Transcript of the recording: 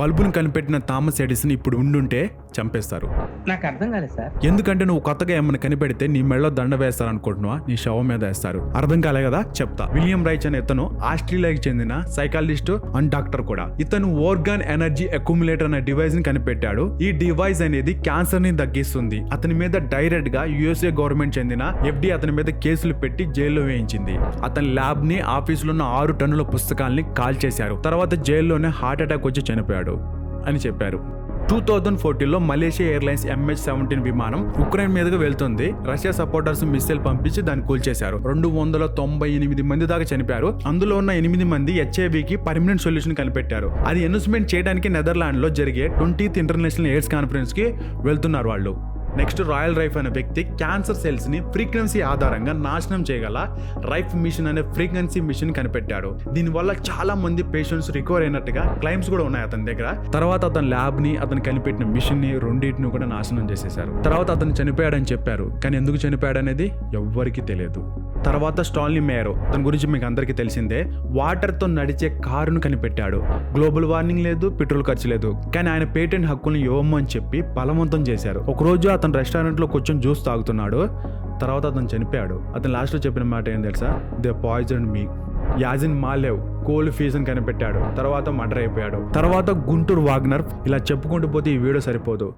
బల్బును కనిపెట్టిన Thomas Edison ఇప్పుడు ఉండుంటే చంపేస్తారు. నాకు అర్థం కాలేదు సార్. ఎందుకంటే నువ్వు కొత్తగా ఏమైనా కనిపెడితే నీ మెడలో దండ వేస్తారు అనుకుంటున్నావా నీ శవం మీద వేస్తారు. అర్థం కాలే కదా? చెప్తా. విలియం రైచ్ అనే ఇతను ఆస్ట్రేలియాకి చెందిన సైకాలజిస్ట్ అండ్ డాక్టర్ కూడా. ఇతను ఓర్గాన్ ఎనర్జీ అక్యుములేటర్ అనే డివైస్ని కనిపెట్టాడు. ఈ డివైస్ అనేది క్యాన్సర్ని తగ్గిస్తుంది. అతని మీద డైరెక్ట్గా యుఎస్ఏ గవర్నమెంట్ చెందిన ఎఫ్డి అతని మీద కేసులు పెట్టి జైల్లో వేయించింది. అతని ల్యాబ్ని ఆఫీసులో ఉన్న ఆరు టన్నుల పుస్తకాల్ని కాల్ చేశారు తర్వాత జైల్లోనే హార్ట్ అటాక్ వచ్చి చనిపోయాడు అని చెప్పారు. టూ థౌజండ్ ఫోర్టీన్లో మలేషియా ఎయిర్లైన్స్ ఎంహెచ్ సెవెంటీన్ విమానం ఉక్రెయిన్ మీదుగా వెళ్తుంది. రష్యా సపోర్టర్స్ మిస్సైల్ పంపించి దాన్ని కూల్చేశారు. రెండు వందల తొంభై ఎనిమిది మంది దాకా చనిపోయారు. అందులో ఉన్న ఎనిమిది మంది హెచ్ఐవికి పర్మనెంట్ సొల్యూషన్ కనిపెట్టారు. అది అనౌన్స్మెంట్ చేయడానికి నెదర్లాండ్లో జరిగే ట్వంటీత్ ఇంటర్నేషనల్ ఎయిడ్స్ కాన్ఫరెన్స్కి వెళ్తున్నారు వాళ్ళు. నెక్స్ట్ రాయల్ రైఫ్ అనే వ్యక్తి క్యాన్సర్ సెల్స్ని ఫ్రీక్వెన్సీ ఆధారంగా నాశనం చేయగల రైఫ్ మిషన్ అనే ఫ్రీక్వెన్సీ మిషన్ కనిపెట్టాడు. దీనివల్ల చాలా మంది పేషెంట్స్ రికవర్ అయినట్టుగా క్లైమ్స్ కూడా ఉన్నాయి అతని దగ్గర. తర్వాత అతని ల్యాబ్ని అతను కనిపెట్టిన మిషన్ని రెండింటిని కూడా నాశనం చేసేశారు. తర్వాత అతను చనిపోయాడని చెప్పారు. కానీ ఎందుకు చనిపోయాడు అనేది ఎవ్వరికీ తెలియదు. తర్వాత స్టాన్లీ మేయర్. తన గురించి మీకు అందరికీ తెలిసిందే వాటర్తో నడిచే కారును కనిపెట్టాడు. గ్లోబల్ వార్నింగ్ లేదు పెట్రోల్ ఖర్చు లేదు. కానీ ఆయన పేటెంట్ హక్కులను ఇవ్వమని చెప్పి బలవంతం చేశారు. ఒకరోజు అతను రెస్టారెంట్లో కూర్చొని జ్యూస్ తాగుతున్నాడు. తర్వాత అతను చనిపోయాడు. అతను లాస్ట్లో చెప్పిన మాట ఏం తెలుసా? They poison me. యాజిన్ మాలేవ్ కోల్ ఫీజన్ కనిపెట్టాడు. తర్వాత మర్డర్ అయిపోయాడు. తర్వాత గుంటూరు వాగ్నర్ ఇలా చెప్పుకుంటూ పోతే ఈ వీడియో సరిపోదు.